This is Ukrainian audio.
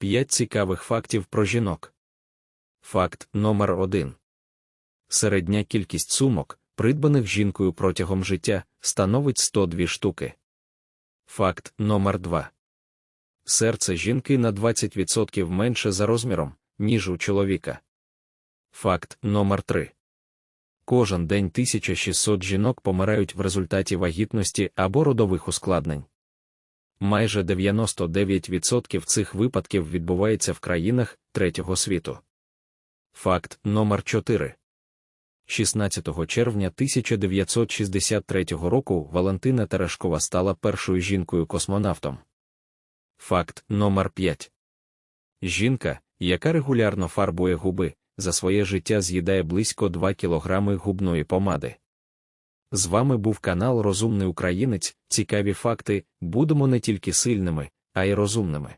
5 цікавих фактів про жінок. Факт номер 1 Середня кількість сумок, придбаних жінкою протягом життя, становить 102 штуки. Факт номер 2 Серце жінки на 20% менше за розміром, ніж у чоловіка. Факт номер 3 Кожен день 1600 жінок помирають в результаті вагітності або родових ускладнень. Майже 99% цих випадків відбувається в країнах третього світу. Факт номер 4 16 червня 1963 року Валентина Терешкова стала першою жінкою-космонавтом. Факт номер 5 Жінка, яка регулярно фарбує губи, за своє життя з'їдає близько 2 кілограми губної помади. З вами був канал Розумний Українець. Цікаві факти. Будемо не тільки сильними, а й розумними.